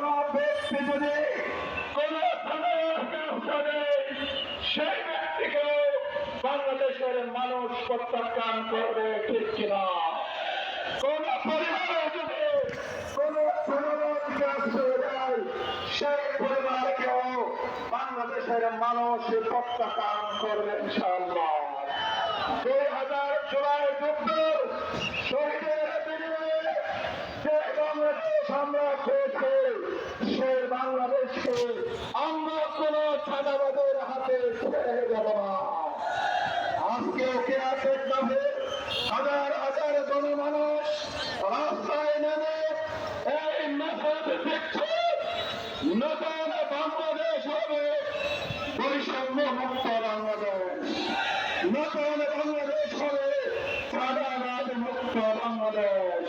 ব্যক্তি যদি কোন সেই ব্যক্তিকে বাংলাদেশের মানুষ প্রত্যাখ্যান করবে ঠিক কিনা কোন পরিবারে কোন দুই হাজার জুলাই যুদ্ধ সেই বাংলাদেশকে আমরা কোন ছাদাবাদের হাতে ছেড়ে দেব না। আজকে ওকে ভাবে হাজার হাজার জনমানুষ রাস্তায় নেমে এই নতুন বাংলাদেশ হবে বৈষম্য মুক্ত বাংলাদেশ। নতুন বাংলাদেশ হবে সাদা মুক্ত বাংলাদেশ।